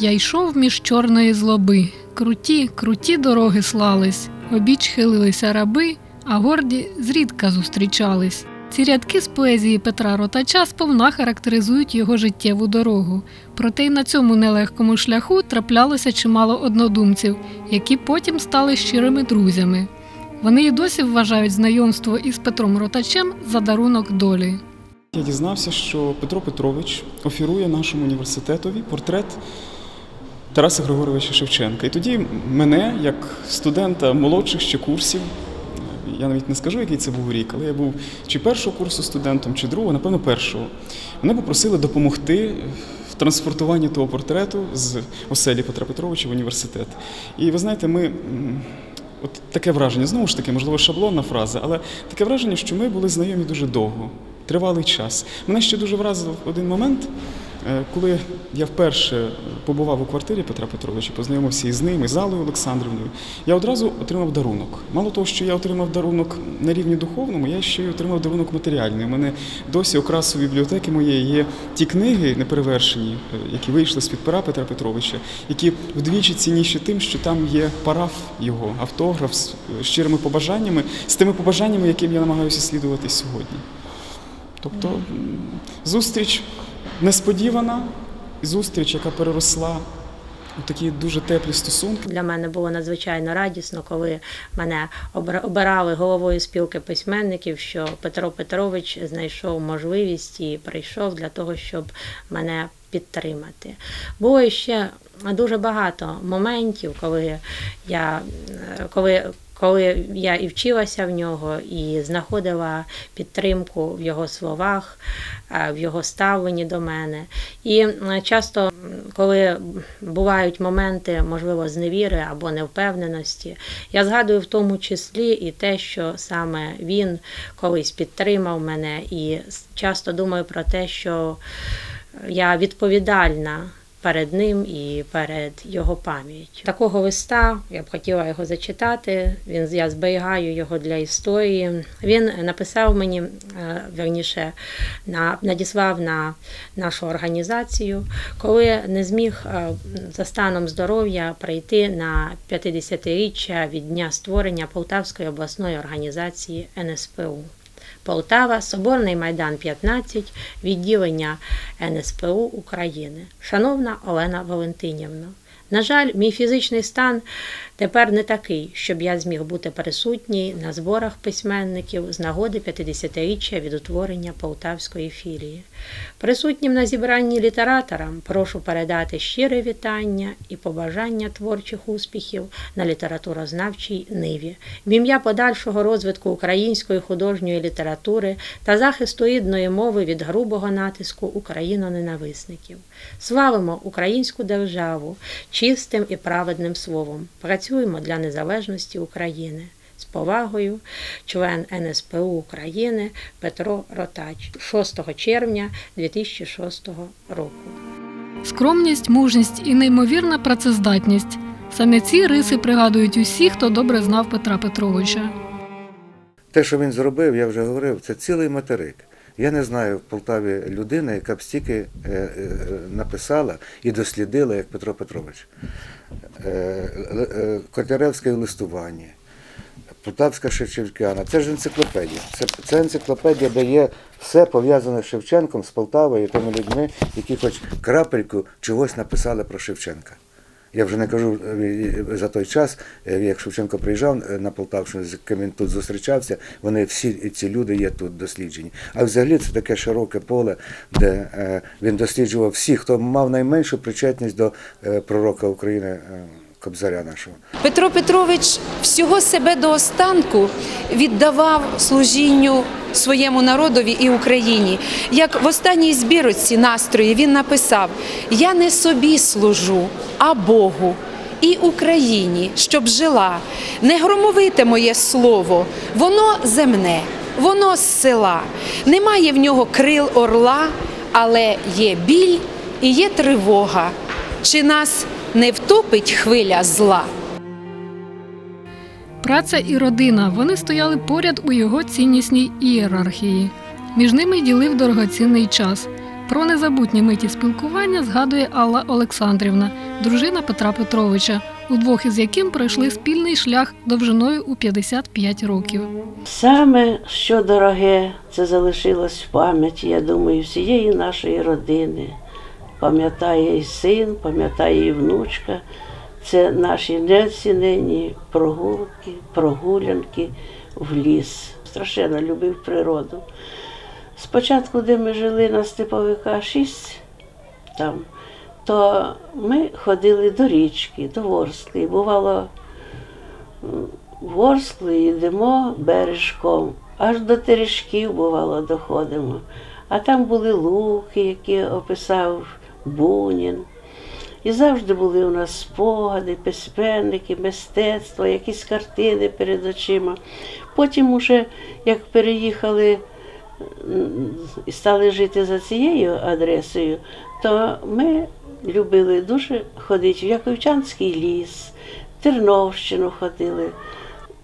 Я йшов між чорної злоби. Круті, круті дороги слались, обіч хилилися раби, а горді зрідка зустрічались. Ці рядки з поезії Петра Ротача сповна характеризують його життєву дорогу. Проте й на цьому нелегкому шляху траплялося чимало однодумців, які потім стали щирими друзями. Вони і досі вважають знайомство із Петром Ротачем за дарунок долі. Я дізнався, що Петро Петрович офірує нашому університетові портрет Тараса Григоровича Шевченка. І тоді мене, як студента молодших ще курсів, я навіть не скажу, який це був рік, але я був чи першого курсу студентом, чи другого, напевно, першого. Мене попросили допомогти в транспортуванні того портрету з оселі Петра Петровича в університет. І ви знаєте, ми. От таке враження, знову ж таки, можливо, шаблонна фраза, але таке враження, що ми були знайомі дуже довго, тривалий час. Мене ще дуже вразив один момент, коли я вперше побував у квартирі Петра Петровича, познайомився із ним, із Залою Олександрівною. Я одразу отримав дарунок. Мало того, що я отримав дарунок на рівні духовному, я ще й отримав дарунок матеріальний. У мене досі окрасою бібліотеки моєї є ті книги неперевершені, е, які вийшли з під пера Петра Петровича, які вдвічі цінніші тим, що там є параф його, автограф з е, щирими побажаннями, з тими побажаннями, яким я намагаюся слідувати сьогодні. Тобто зустріч несподівана, зустріч, яка переросла у такі дуже теплі стосунки. Для мене було надзвичайно радісно, коли мене обирали головою спілки письменників, що Петро Петрович знайшов можливість і прийшов для того, щоб мене підтримати. Було ще дуже багато моментів, коли я коли. Коли я і вчилася в нього, і знаходила підтримку в його словах, е, в його ставленні до мене. І часто, коли бувають моменти, можливо, зневіри або невпевненості, я згадую в тому числі і те, що саме він колись підтримав мене, і часто думаю про те, що я відповідальна. Перед ним і перед його пам'яттю. Такого листа я б хотіла його зачитати. Він я зберігаю його для історії. Він написав мені е, верніше на надіслав на нашу організацію, коли не зміг е, за станом здоров'я прийти на 50-річчя від дня створення Полтавської обласної організації НСПУ. Полтава, Соборний майдан 15, відділення НСПУ України. Шановна Олена Валентинівна, на жаль, мій фізичний стан тепер не такий, щоб я зміг бути присутній на зборах письменників з нагоди 50-річчя від утворення Полтавської філії. Присутнім на зібранні літераторам прошу передати щире вітання і побажання творчих успіхів на літературознавчій ниві, в ім'я подальшого розвитку української художньої літератури та захисту рідної мови від грубого натиску україноненависників. Славимо українську державу чистим і праведним словом. Працюємо для незалежності України. З повагою, член НСПУ України Петро Ротач 6 червня 2006 року. Скромність, мужність і неймовірна працездатність. Саме ці риси пригадують усі, хто добре знав Петра Петровича. Те, що він зробив, я вже говорив, це цілий материк. Я не знаю в Полтаві людини, яка б стільки е, е, написала і дослідила, як Петро Петрович. Е, е, е, Котляревське листування, Полтавська Шевченкіана. Це ж енциклопедія. Це, це енциклопедія, де є все пов'язане з Шевченком, з Полтавою і тими людьми, які хоч крапельку чогось написали про Шевченка. Я вже не кажу е, за той час, е, як Шевченко приїжджав е, на Полтавщину, з ким він тут зустрічався, вони всі ці люди є тут досліджені. А взагалі це таке широке поле, де він досліджував всіх, хто мав найменшу причетність до пророка України Кобзаря нашого. Петро Петрович всього себе до останку віддавав служінню своєму народові і Україні. Як в останній збірочці настрої він написав: Я не собі служу, а Богу. І Україні, щоб жила, не громовите моє слово, воно земне, воно з села. Немає в нього крил орла, але є біль і є тривога. Чи нас не втопить хвиля зла? Праця і родина вони стояли поряд у його ціннісній ієрархії. Між ними ділив дорогоцінний час. Про незабутні миті спілкування згадує Алла Олександрівна, дружина Петра Петровича, удвох із яким пройшли спільний шлях довжиною у 55 років. Саме що дороге, це залишилось в пам'яті, я думаю, всієї нашої родини. Пам'ятає і син, пам'ятає і внучка. Це наші неоцінені прогулки, прогулянки в ліс. Страшенно любив природу. Спочатку, де ми жили на Степовика 6, там, то ми ходили до річки, до Ворскли. Бувало, в Ворсклу йдемо бережком, аж до Терешків, бувало, доходимо. А там були луки, які описав Бунін. І завжди були у нас спогади, письменники, мистецтво, якісь картини перед очима. Потім, уже, як переїхали і стали жити за цією адресою, то ми любили дуже ходити в Яковчанський ліс, Терновщину ходили.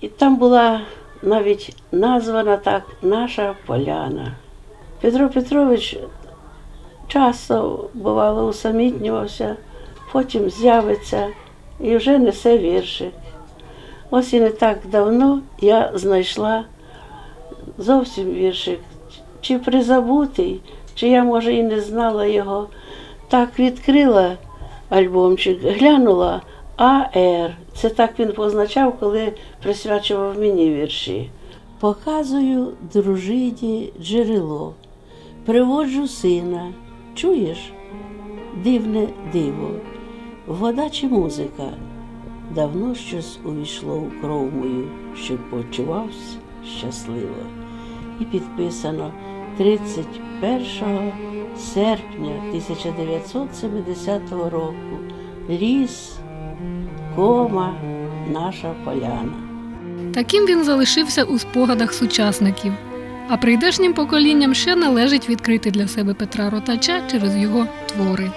І там була навіть названа так наша поляна. Петро Петрович часто бувало усамітнювався, потім з'явиться і вже несе віршик. Ось і не так давно я знайшла зовсім віршик, чи призабутий, чи я, може, і не знала його. Так відкрила альбомчик, глянула АР. Це так він позначав, коли присвячував мені вірші. Показую дружині джерело, приводжу сина. Чуєш? Дивне диво, вода чи музика. Давно щось увійшло у кров мою, щоб почувався щасливо. І підписано 31 серпня 1970 року. Ліс, кома, наша поляна. Таким він залишився у спогадах сучасників. А прийдешнім поколінням ще належить відкрити для себе Петра Ротача через його твори.